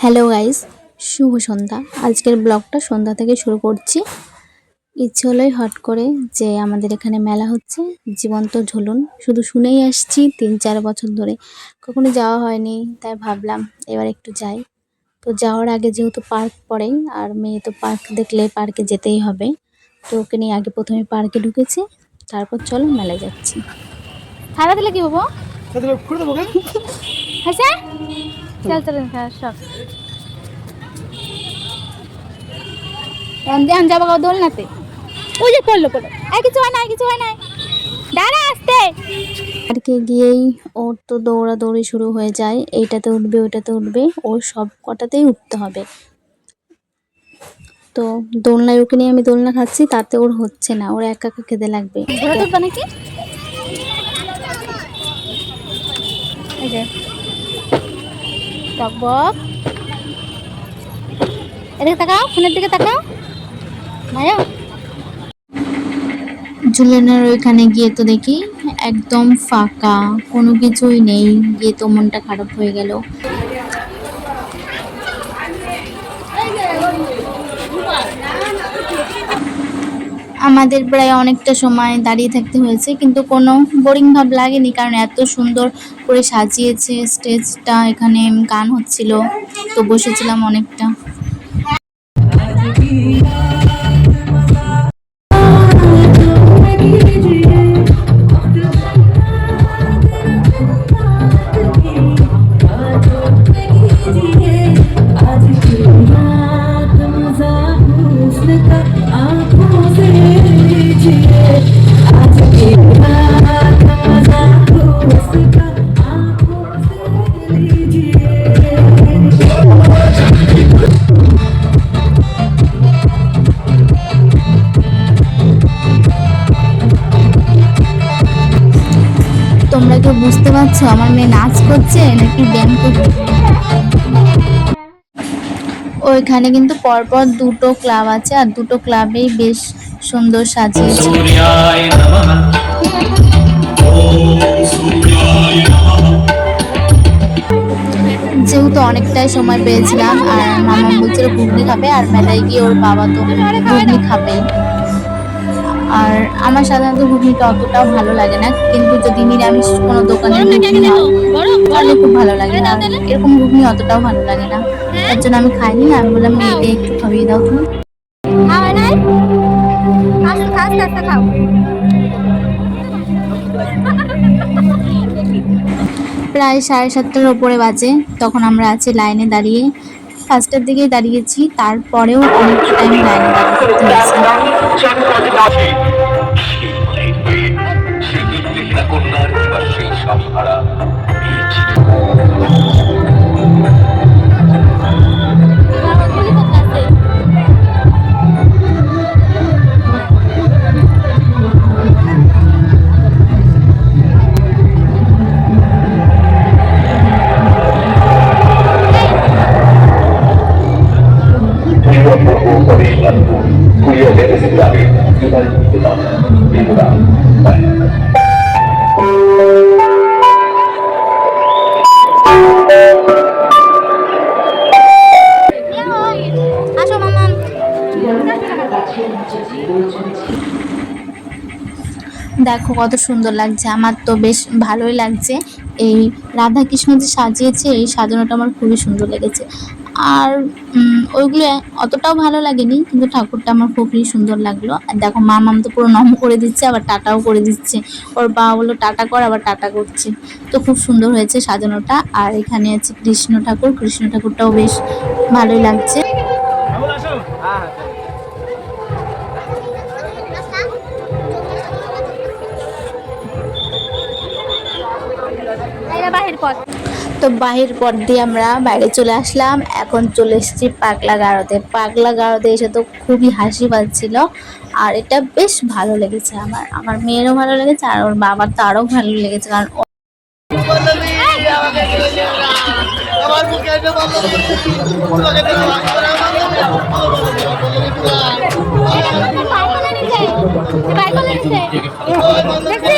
Hello guys শুভ সন্ধ্যা। আজকের ব্লগটা সন্ধ্যা থেকে শুরু করছি। ইচ্ছে হলোই হট করে যে আমাদের এখানে মেলা হচ্ছে জীবন্ত ঝুলুন। শুধু শুনেই আসছি তিন চার বছর ধরে। কখনো যাওয়া হয়নি তাই ভাবলাম এবার একটু যাই। তো যাওয়ার আগে যেহেতু পার্ক পড়েই আর মেয়ে তো পার্ক দেখলে পার্কে যেতেই হবে তো ওকে নিয়ে আগে প্রথমে পার্কে ঢুকেছি তারপর চলো মেলায় যাচ্ছি। খারাপ দিলে কি হব? হ্যাঁ চল চল সব। ধ্যান যাব গা দোলনাতে ওই যে পড়ল পড়ল আর কিছু হয় না আর কিছু হয় না। দাঁড়া আসতে। পার্কে গিয়েই ওর তো দৌড়াদৌড়ি শুরু হয়ে যায়। এইটাতে উঠবে ওইটাতে উঠবে। ওর সব কটাতেই উঠতে হবে। তো দোলনায় ওকে নিয়ে আমি দোলনা খাচ্ছি তাতে ওর হচ্ছে না। ওর একা একা খেতে লাগবে। নাকি? টকবক। এদিকে তাকাও ফোনের দিকে তাকাও। ভাইয়া ঝুলনের ওইখানে গিয়ে তো দেখি একদম ফাঁকা, কোনো কিছুই নেই, গিয়ে তো মনটা খারাপ হয়ে গেল। আমাদের প্রায় অনেকটা সময় দাঁড়িয়ে থাকতে হয়েছে, কিন্তু কোনো বোরিং ভাব লাগেনি, কারণ এত সুন্দর করে সাজিয়েছে স্টেজটা এখানে গান হচ্ছিল, তো বসেছিলাম অনেকটা। করছ? আমার মেয়ে নাচ করছে নাকি ব্যায়াম করছে? ওইখানে কিন্তু পরপর দুটো ক্লাব আছে আর দুটো ক্লাবেই বেশ সুন্দর সাজিয়েছে। যেহেতু অনেকটাই সময় পেয়েছিলাম আর মামা বলছিল ঘুগনি খাবে আর মেলায় গিয়ে ওর বাবা তো ঘুগনি খাবেই। আর আমার সাধারণত ঘুগনিটা অতটাও ভালো লাগে না কিন্তু যদি নিরামিষ কোনো দোকানে তাহলে খুব ভালো লাগে না। এরকম ঘুগনি অতটাও ভালো লাগে না। তার জন্য আমি খাইনি না আমি বললাম মেয়েকে একটু খাইয়ে দাও। তুমি খাও। প্রায় সাড়ে সাতটার ওপরে বাজে তখন আমরা আছি লাইনে দাঁড়িয়ে। ফার্স্টের দিকেই দাঁড়িয়েছি তারপরেও অনেকটা টাইম লাইন দাঁড়িয়ে দেখো কত সুন্দর লাগছে। আমার তো বেশ ভালোই লাগছে। এই রাধা কৃষ্ণ যে সাজিয়েছে এই সাজানোটা আমার খুবই সুন্দর লেগেছে। আর ওইগুলো অতটাও ভালো লাগেনি কিন্তু ঠাকুরটা আমার খুবই সুন্দর লাগল। আর দেখো মামাম তো পুরো নম করে দিচ্ছে আবার টাটাও করে দিচ্ছে। ওর বাবা বলল টাটা কর আবার টাটা করছে। তো খুব সুন্দর হয়েছে সাজানোটা। আর এখানে আছে কৃষ্ণ ঠাকুর। কৃষ্ণ ঠাকুরটাও বেশ ভালোই লাগছে। তো বাহির পর দিয়ে আমরা বাইরে চলে আসলাম এখন চলে এসেছি পাগলা গারোতে পাগলা গারোতে এসে তো খুবই হাসি পাচ্ছিল আর এটা বেশ ভালো লেগেছে আমার আমার মেয়েরও ভালো লেগেছে আর ওর বাবার তো আরও ভালো লেগেছে কারণ আমার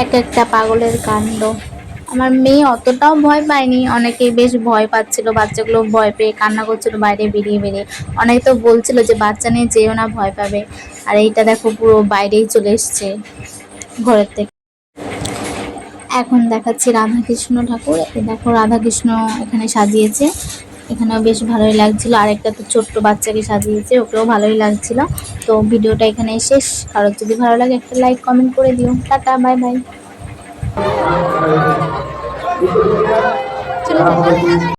এক একটা পাগলের কাণ্ড। আমার মেয়ে অতটাও ভয় পায়নি। অনেকেই বেশ ভয় পাচ্ছিল, বাচ্চাগুলো ভয় পেয়ে কান্না করছিল, বাইরে বেরিয়ে বেরিয়ে। অনেকে তো বলছিল যে, বাচ্চা নিয়ে যেও না, ভয় পাবে। আর এইটা দেখো, পুরো বাইরেই চলে এসছে ঘরের থেকে। এখন দেখাচ্ছি রাধাকৃষ্ণ ঠাকুর। দেখো, রাধাকৃষ্ণ এখানে সাজিয়েছে। এখানেও বেশ ভালোই লাগছিল। আরেকটা তো ছোট্ট বাচ্চাকে সাজিয়েছে, ওকেও ভালোই লাগছিল। তো ভিডিওটা এখানে শেষ। কারোর যদি ভালো লাগে, একটা লাইক, কমেন্ট করে দিও। Tata, bye bye. চলে যাও।